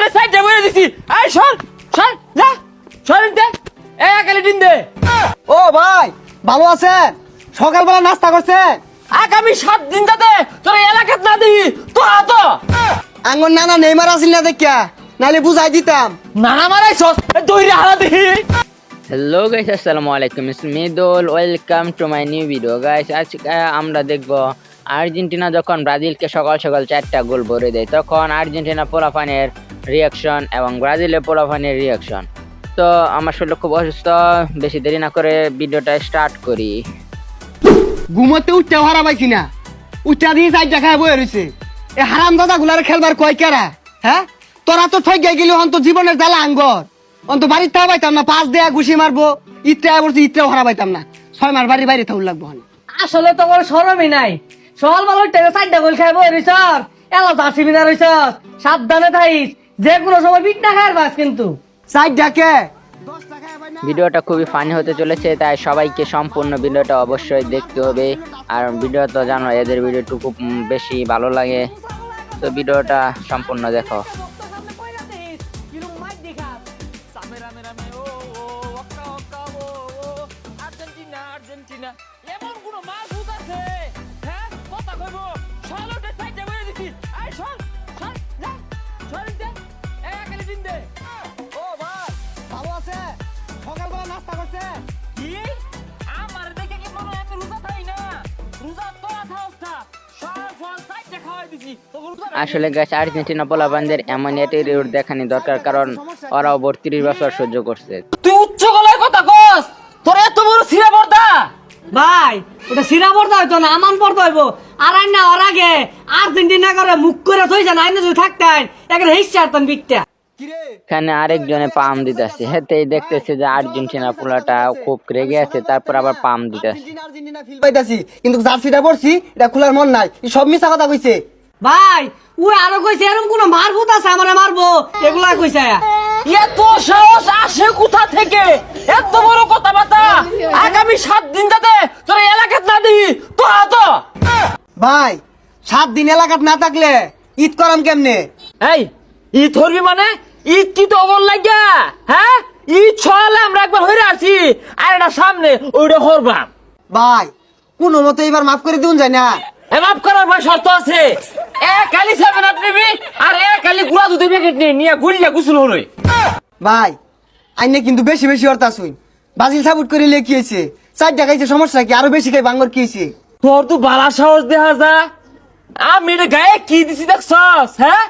ষোলোটা সাইডে বলে দিছি। এই সর সর যা সর দে এ একালে দিন দে। ও ভাই ভালো আছেন? সকালবেলা নাস্তা করছেন আগামী সাত দিন যাতে তোর এলাকাত না দিই তো তো আঙ্গর নানা নেইমার আসিল না দেখিয়া নাহলে বুঝাই দিতাম। নানা মারাইছস দইরে হারা দিই হ্যালো গাইস আসসালামু আলাইকুম it's Midul welcome to my new video guys আজকে আমরা দেখব আর্জেন্টিনা যখন ব্রাজিলকে সকাল সকাল চারটা গোল ভরে দেয় তখন আর্জেন্টিনা পোলাফানের রিয়াকশন এবং ব্রাজিলের পোলাফানের রিয়াকশন তো আমার শরীর খুব অসুস্থ বেশি দেরি না করে ভিডিওটা স্টার্ট করি। ঘুমোতে উঠতে হারা পাইছি না। উঠতে দিয়ে দেখায় বয়ে রয়েছে এ হারাম দাদা গুলার খেলবার কয় কেরা? হ্যাঁ? তোরা তো ঠই গাই গেলি অন্ত জীবনের জ্বালা আঙ্গর। অন্ত বাড়ির পাইতাম না পাঁচ দেয়া ঘুষি মারবো ইত্রা বলছি ইত্রাও হারা পাইতাম না। ছয় মাস বাড়ি বাইরে থাকুর লাগবো। আসলে তো সরমই নাই। সকাল বেলা টেনে চারটা গোল খাইব এলা বিনা সাবধানে থাইস যে কোনো সময় না খাইর বাস কিন্তু। চাই ডাকে ভিডিওটা খুবই ফানি হতে চলেছে তাই সবাইকে সম্পূর্ণ ভিডিওটা অবশ্যই দেখতে হবে। আর ভিডিও তো জানো এদের ভিডিওটুকু উম, বেশি ভালো লাগে। তো ভিডিওটা সম্পূর্ণ দেখো। আর্জেন্টিনা আর্জেন্টিনা এমন কোন মাছ আছে কথা কইব সাইডে বলে দিছি। যা সর দে একালে দিন দে। ও ভাই ভালো আছে? সকালবেলা নাস্তা করছে? কি? আমার দেখে কি মনে হয় রোজা থাই না? রোজা না তো রোজা আসলে গাছ আর্জেন্টিনা পোলাপানদের এমন অ্যাটিটিউড দেখানি দরকার কারণ ওরাও বত্রিশ বছর সহ্য করছে। তুই উচ্চ গলায় কথা কস? তোর এত বড় সিরা পর্দা? ভাই ওটা সিরা পড়তে হইতো না আমান পড়তে হইব। আর না ওর আগে আর্জেন্টিনা করে মুখ করে থই যান আইনে যদি থাকতেন একটা হিস চারতেন বিকটা এখানে আরেকজনে পাম দিতেছে হেতেই দেখতেছে যে আর্জেন্টিনা পোলাটা খুব রেগে আছে তারপর আবার পাম দিতেছে। আর্জেন্টিনা আর্জেন্টিনা ফিল পাইতাছি কিন্তু জার্সিটা পড়ছি এটা খোলার মন নাই সব মিছা কথা কইছে। ভাই ওই আরও কইছে এরকম কোন মারভূত আছে আমারে মারবো? এগুলা কইছে এত সাহস আসে কোথা থেকে? এত বড় কথাবার্তা। আগামী সাত দিন যাতে তোর এলাকাত না দিই তো তো। ভাই সাত দিন এলাকাত না থাকলে ঈদ করাম কেমনে? এই ঈদ ধরবি মানে? ঈদ কি তো অমন লাগিয়া? হ্যাঁ? ঈদ ছয়ালে আমরা একবার হইরে আছি আর এটা সামনে ওইটা হরবাম ভাই কোন মতে এবার মাফ করে দিন যায় না। এ মাফ করার ভাই শর্ত আছে। এক কালি সেভেন আপ দুধের প্যাকেট নিয়ে নিয়ে গুলিয়া গুসল হলই ভাই আইনে কিন্তু বেশি বেশি অর্থ শুন বাজিল সাপোর্ট করে কি হয়েছে? চার টাকাইছে সমস্যা কি? আরও বেশি খাই বাঙ্গর কি হয়েছে? তোর তো বালা সাহস দেখা যা। আমি এটা গায়ে কি দিছি দেখছস হ্যাঁ?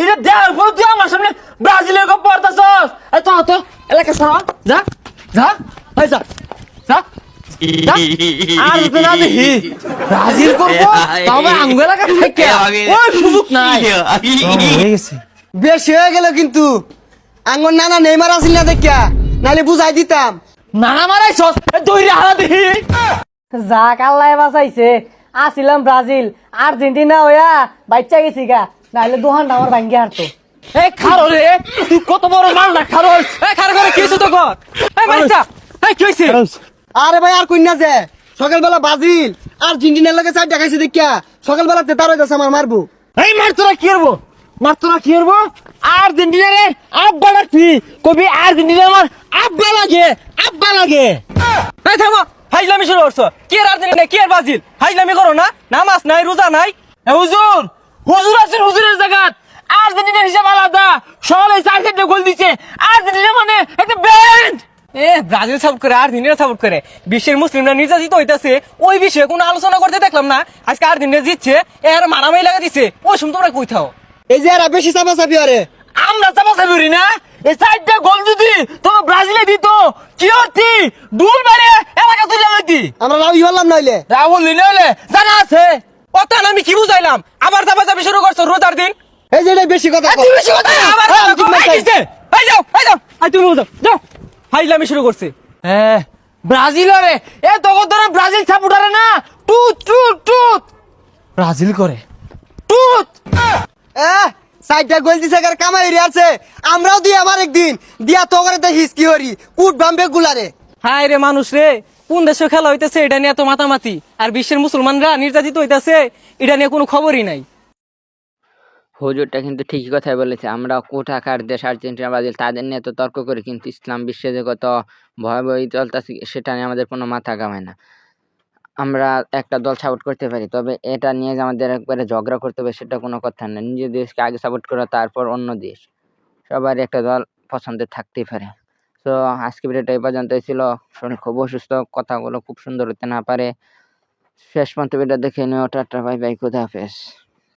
এটা দেওয়ার পর তুই আমার সামনে ব্রাজিলের গপ পড়তাছস। এ তো তো এলাকা সারা যা যা এই যা যা। আর না দেখি। ব্রাজিল করব? তবে আঙ্গুল এলাকা থেকে। ওই সুযোগ নাই। হয়ে গেছে। বেশি হয়ে গেল কিন্তু। আঙ্গর নানা নেইমার আসিল না দেখিয়া নাহলে বুঝাই দিতাম। নানা দইরে হারা দেখি যাক আল্লাহ বাঁচাইছে। আসিলাম ব্রাজিল আর্জেন্টিনা হইয়া বাচ্চা গেছি গা নাহলে দোহান আমার ভাঙ্গি হারতো। এই খারো রে তুই কত বড় মাল না খারো এই খারো করে কি হয়েছে তো কর এই বাচ্চা এই কি হয়েছে আরে ভাই আর কইনা যে সকালবেলা বাজিল আর জিন্ডিনের লাগে চার টাকাইছে দেখিয়া সকালবেলা তেতার হয়ে যাচ্ছে আমার মারবো। এই মার তোরা কি করব? মার তোরা কি করব আব্বা কবি আর্জেন্টিনা আমার আব্বা লাগে আব্বা লাগে। থামো শুরু করছ। কি আর আর্জেন্টিনা, কি ব্রাজিল? করো না, নামাজ নাই, রোজা নাই। হুজুর হুজুর হুজুরের আর্জেন্টিনার হিসাব আলাদা। সবাই চার গোল দিচ্ছে আর্জেন্টিনা মানে একটা ব্যান্ড। এ, ব্রাজিল সাপোর্ট করে, আর্জেন্টিনা সাপোর্ট করে। বিশ্বের মুসলিমরা নির্যাতিত হইতাছে। ওই বিষয়ে কোনো আলোচনা করতে দেখলাম না। আজকে আর্জেন্টিনা জিতছে এর মারামারি লাগা দিছে। ওই সময় তোমরা কই থাও? এই যে এরা বেশি চাপা চাপি আরে। আমরা চাপা চাপি না? এই চারটা গোল যদি তোমার ব্রাজিলে দিত কি হতি ডুল মেরে এলাকা তুলে লইতি। আমরা রাউই হলাম নইলে। রাহুল নিলে জানা আছে। অতান আমি কি বুঝাইলাম? আবার চাপা চাপি শুরু করছ রোজার দিন। এই যে বেশি কথা বেশি কথা? আবার হ্যাঁ। এই যাও এই যাও। তুমি বুঝো। যাও। হাইলামি শুরু করছে। হ্যাঁ ব্রাজিল এ তখন ধরে ব্রাজিল সাপোর্টারে না। ব্রাজিল করে। টুত। চারটা গোল দিছে কার কামাই রে আছে। আমরাও দিই আমার একদিন। দিয়া তো করে দেখিস কি হরি কুট বাম্বে গুলারে। হায় রে মানুষ রে কোন দেশে খেলা হইতেছে এটা নিয়ে এত মাতামাতি? আর বিশ্বের মুসলমানরা নির্যাতিত হইতাছে এটা নিয়ে কোনো খবরই নাই। হুজুরটা কিন্তু ঠিকই কথাই বলেছে। আমরা কোথাকার দেশ আর্জেন্টিনা ব্রাজিল তাদের নিয়ে তো তর্ক করি কিন্তু ইসলাম বিশ্বে যে কত ভয়াবহী চলতেছে সেটা নিয়ে আমাদের কোনো মাথা ঘামায় না। আমরা একটা দল সাপোর্ট করতে পারি। তবে এটা নিয়ে যে আমাদের একবারে ঝগড়া করতে হবে সেটা কোনো কথা না নিজের দেশকে আগে সাপোর্ট করা, তারপর অন্য দেশ। সবারই একটা দল পছন্দের থাকতেই পারে। তো আজকে ভিডিওটা এই পর্যন্তই ছিল। শরীর খুব অসুস্থ, কথাগুলো খুব সুন্দর হতে না পারে। শেষ পর্যন্ত ভিডিও দেখে নিও। টাটা বাই বাই কোথা হাফেজ।